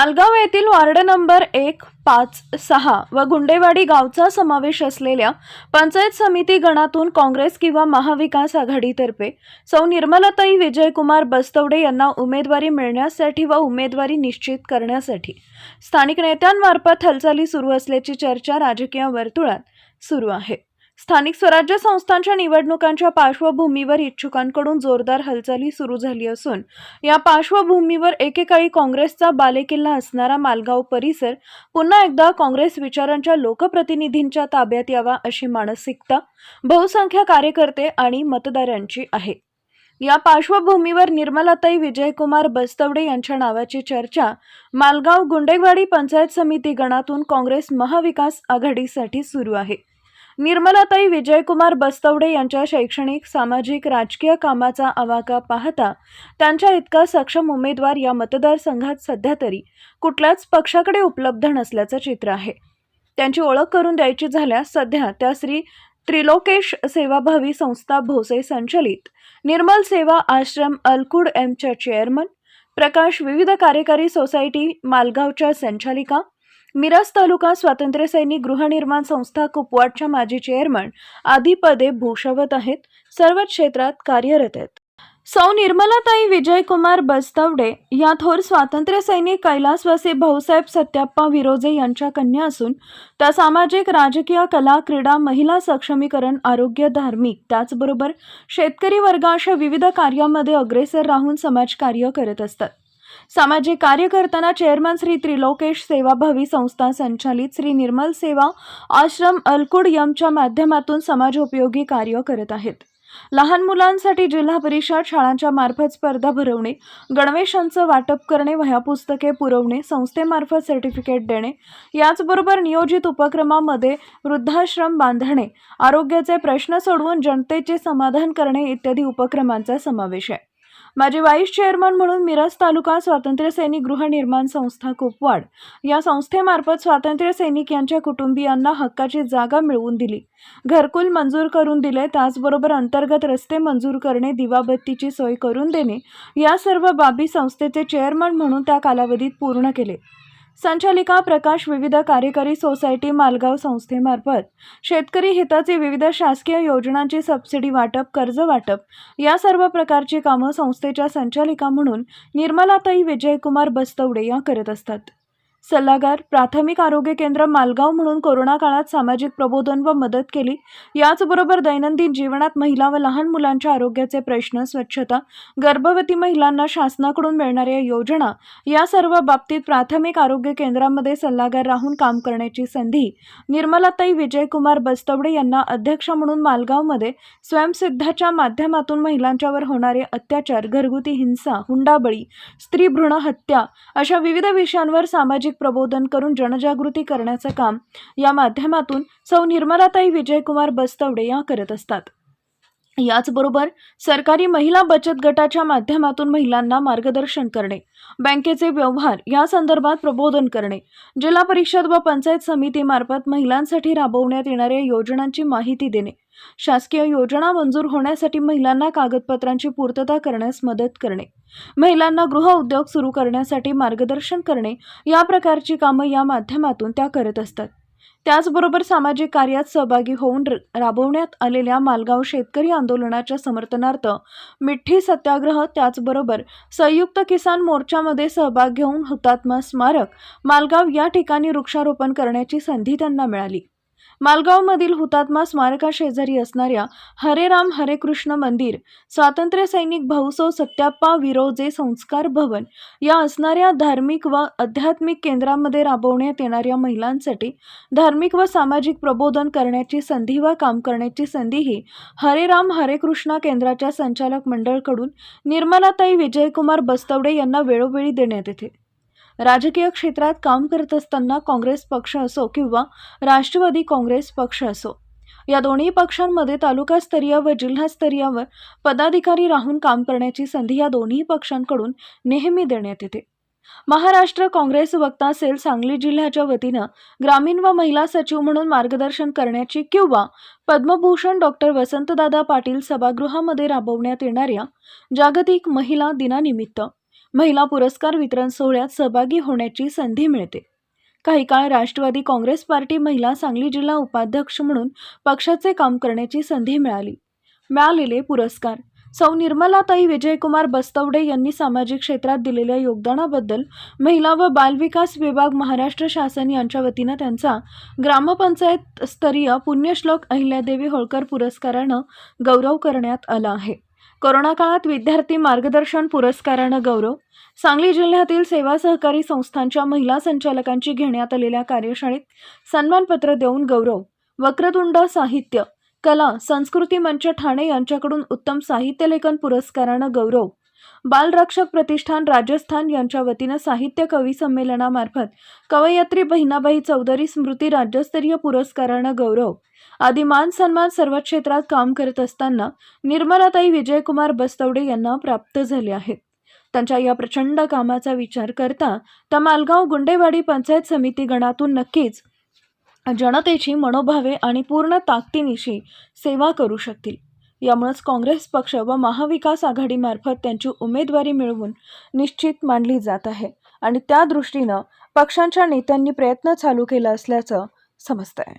मालगाव येथील ward number एक पाच सहा व गुंडेवाडी गावचा समावेश असलेल्या पंचायत समिती गणातून काँग्रेस किंवा महाविकास आघाडीतर्फे सौ निर्मलाताई विजयकुमार बस्तवडे यांना उमेदवारी मिळण्यासाठी व उमेदवारी निश्चित करण्यासाठी स्थानिक नेत्यांमार्फत हालचाली सुरू असल्याची चर्चा राजकीय वर्तुळात सुरू आहे. स्थानिक स्वराज्य संस्थांच्या निवडणुकांच्या पार्श्वभूमीवर इच्छुकांकडून जोरदार हालचाली सुरू झाली असून या पार्श्वभूमीवर एकेकाळी काँग्रेसचा बालेकिल्ला असणारा मालगाव परिसर पुन्हा एकदा काँग्रेस विचारांच्या लोकप्रतिनिधींच्या ताब्यात यावा अशी मानसिकता बहुसंख्य कार्यकर्ते आणि मतदारांची आहे. या पार्श्वभूमीवर निर्मलाताई विजयकुमार बस्तवडे यांच्या नावाची चर्चा मालगाव गुंडेवाडी पंचायत समिती गणातून काँग्रेस महाविकास आघाडीसाठी सुरू आहे. निर्मलाताई विजयकुमार बस्तवडे यांच्या शैक्षणिक सामाजिक राजकीय कामाचा आवाका पाहता त्यांच्या इतका सक्षम उमेदवार या मतदारसंघात सध्या तरी कुठल्याच पक्षाकडे उपलब्ध नसल्याचं चित्र आहे. त्यांची ओळख करून द्यायची झाल्यास सध्या त्या श्री त्रिलोकेश सेवाभावी संस्था भोसे संचलित निर्मल सेवा आश्रम अलकुड एमच्या चेअरमन प्रकाश विविध कार्यकारी सोसायटी मालगावच्या संचालिका मिरज तालुका स्वातंत्र्य सैनिक गृहनिर्माण संस्था कुपवाडच्या माजी चेअरमन आदी पदे भूषवत आहेत. सर्वच क्षेत्रात कार्यरत आहेत. सौ निर्मलाताई विजयकुमार बस्तवडे या थोर स्वातंत्र्य सैनिक कैलासवासी भाऊसाहेब सत्याप्पा विरोजे यांच्या कन्या असून त्या सामाजिक राजकीय कला क्रीडा महिला सक्षमीकरण आरोग्य धार्मिक त्याचबरोबर शेतकरी वर्ग अशा विविध कार्यामध्ये अग्रेसर राहून समाजकार्य करत असतात. सामाजिक कार्य करताना चेअरमन श्री त्रिलोकेश सेवाभावी संस्था संचालित श्री निर्मल सेवा आश्रम अलकुड यमच्या माध्यमातून समाजोपयोगी कार्य करत आहेत. लहान मुलांसाठी जिल्हा परिषद शाळांच्या मार्फत स्पर्धा भरवणे गणवेशांचं वाटप करणे वह्या पुस्तके पुरवणे संस्थेमार्फत सर्टिफिकेट देणे याचबरोबर नियोजित उपक्रमामध्ये वृद्धाश्रम बांधणे आरोग्याचे प्रश्न सोडवून जनतेचे समाधान करणे इत्यादी उपक्रमांचा समावेश आहे. माझे वाईस चेअरमन म्हणून मिरज तालुका स्वातंत्र्य सैनिक गृहनिर्माण संस्था कुपवाड या संस्थेमार्फत स्वातंत्र्य सैनिक यांच्या कुटुंबियांना हक्काची जागा मिळवून दिली. घरकुल मंजूर करून दिले त्याचबरोबर अंतर्गत रस्ते मंजूर करणे दिवाबत्तीची सोय करून देणे या सर्व बाबी संस्थेचे चेअरमन म्हणून त्या कालावधीत पूर्ण केले. संचालिका प्रकाश विविध कार्यकारी सोसायटी मालगाव संस्थेमार्फत. शेतकरी हिताचे विविध शासकीय योजनांची सबसिडी वाटप कर्ज वाटप. या सर्व प्रकारची कामं संस्थेच्या संचालिका म्हणून निर्मलाताई विजयकुमार बस्तवडे या करत असतात. सल्लागार प्राथमिक आरोग्य केंद्र मालगाव म्हणून कोरोना काळात सामाजिक प्रबोधन व मदत केली. याचबरोबर दैनंदिन जीवनात महिला व लहान मुलांच्या आरोग्याचे प्रश्न स्वच्छता गर्भवती महिलांना शासनाकडून मिळणाऱ्या योजना या सर्व बाबतीत प्राथमिक आरोग्य केंद्रामध्ये सल्लागार राहून काम करण्याची संधी निर्मलाताई विजयकुमार बस्तवडे यांना अध्यक्ष म्हणून मालगावमध्ये स्वयंसिद्धाच्या माध्यमातून महिलांच्यावर होणारे अत्याचार घरगुती हिंसा हुंडाबळी स्त्री भ्रूण हत्या अशा विविध विषयांवर सामाजिक प्रबोधन करून जनजागृती करण्याचं काम या माध्यमातून सौ निर्मलाताई विजयकुमार बस्तवडे या करत असतात. याचबरोबर सरकारी महिला बचत गटाच्या माध्यमातून महिलांना मार्गदर्शन करणे बँकेचे व्यवहार या संदर्भात प्रबोधन करणे जिल्हा परिषद व पंचायत समितीमार्फत महिलांसाठी राबवण्यात येणाऱ्या योजनांची माहिती देणे शासकीय योजना मंजूर होण्यासाठी महिलांना कागदपत्रांची पूर्तता करण्यास मदत करणे महिलांना गृह उद्योग सुरू करण्यासाठी मार्गदर्शन करणे या प्रकारची कामं या माध्यमातून त्या करत असतात. त्याचबरोबर सामाजिक कार्यात सहभागी होऊन राबवण्यात आलेल्या मालगाव शेतकरी आंदोलनाच्या समर्थनार्थ मिठ्ठी सत्याग्रह त्याचबरोबर संयुक्त किसान मोर्चामध्ये सहभाग घेऊन हुतात्मा स्मारक मालगाव या ठिकाणी वृक्षारोपण करण्याची संधी त्यांना मिळाली. मालगावमधील हुतात्मा स्मारकाशेजारी असणाऱ्या हरे राम हरे कृष्ण मंदिर स्वातंत्र्य सैनिक भाऊसो सत्याप्पा विरोजे संस्कार भवन या असणाऱ्या धार्मिक व आध्यात्मिक केंद्रामध्ये राबवण्यात येणाऱ्या महिलांसाठी धार्मिक व सामाजिक प्रबोधन करण्याची संधी व काम करण्याची संधीही हरे राम हरे कृष्णा केंद्राच्या संचालक मंडळकडून निर्मलाताई विजयकुमार बस्तवडे यांना वेळोवेळी देण्यात येते. राजकीय क्षेत्रात काम करत असताना काँग्रेस पक्ष असो किंवा राष्ट्रवादी काँग्रेस पक्ष असो या दोन्ही पक्षांमध्ये तालुकास्तरीय व जिल्हास्तरीयवर पदाधिकारी राहून काम करण्याची संधी या दोन्ही पक्षांकडून नेहमी देण्यात येते. महाराष्ट्र काँग्रेस वक्ता सेल सांगली जिल्ह्याच्या वतीनं ग्रामीण व महिला सचिव म्हणून मार्गदर्शन करण्याची किंवा पद्मभूषण डॉक्टर वसंतदादा पाटील सभागृहामध्ये राबवण्यात येणाऱ्या जागतिक महिला दिनानिमित्त महिला पुरस्कार वितरण सोहळ्यात सहभागी होण्याची संधी मिळते. काही काळ राष्ट्रवादी काँग्रेस पार्टी महिला सांगली जिल्हा उपाध्यक्ष म्हणून पक्षाचे काम करण्याची संधी मिळाली. मिळालेले पुरस्कार सौ निर्मलाताई विजयकुमार बस्तवडे यांनी सामाजिक क्षेत्रात दिलेल्या योगदानाबद्दल महिला व बालविकास विभाग महाराष्ट्र शासन यांच्या वतीनं त्यांचा ग्रामपंचायत स्तरीय पुण्यश्लोक अहिल्यादेवी होळकर पुरस्कारानं गौरव करण्यात आला आहे. कोरोना काळात विद्यार्थी मार्गदर्शन पुरस्कारानं गौरव. सांगली जिल्ह्यातील सेवा सहकारी संस्थांच्या महिला संचालकांची घेण्यात आलेल्या कार्यशाळेत सन्मानपत्र देऊन गौरव. वक्रतुंड साहित्य कला संस्कृती मंच ठाणे यांच्याकडून उत्तम साहित्य लेखन पुरस्कारानं गौरव. बालरक्षक प्रतिष्ठान राजस्थान यांच्या वतीनं साहित्य कवी संमेलनामार्फत कवयित्री बहिणाबाई चौधरी स्मृती राज्यस्तरीय पुरस्कारानं गौरव. आदी मान सन्मान सर्व क्षेत्रात काम करत असताना निर्मलाताई विजयकुमार बस्तवडे यांना प्राप्त झाले आहेत. त्यांच्या या प्रचंड कामाचा विचार करता त्या मालगाव गुंडेवाडी पंचायत समिती गणातून नक्कीच जनतेची मनोभावे आणि पूर्ण ताकदीनिशी सेवा करू शकतील. यामुळेच काँग्रेस पक्ष व महाविकास आघाडीमार्फत त्यांची उमेदवारी मिळवून निश्चित मानली जात आहे. आणि त्या दृष्टीनं पक्षांच्या नेत्यांनी प्रयत्न चालू केला असल्याचं समजतं आहे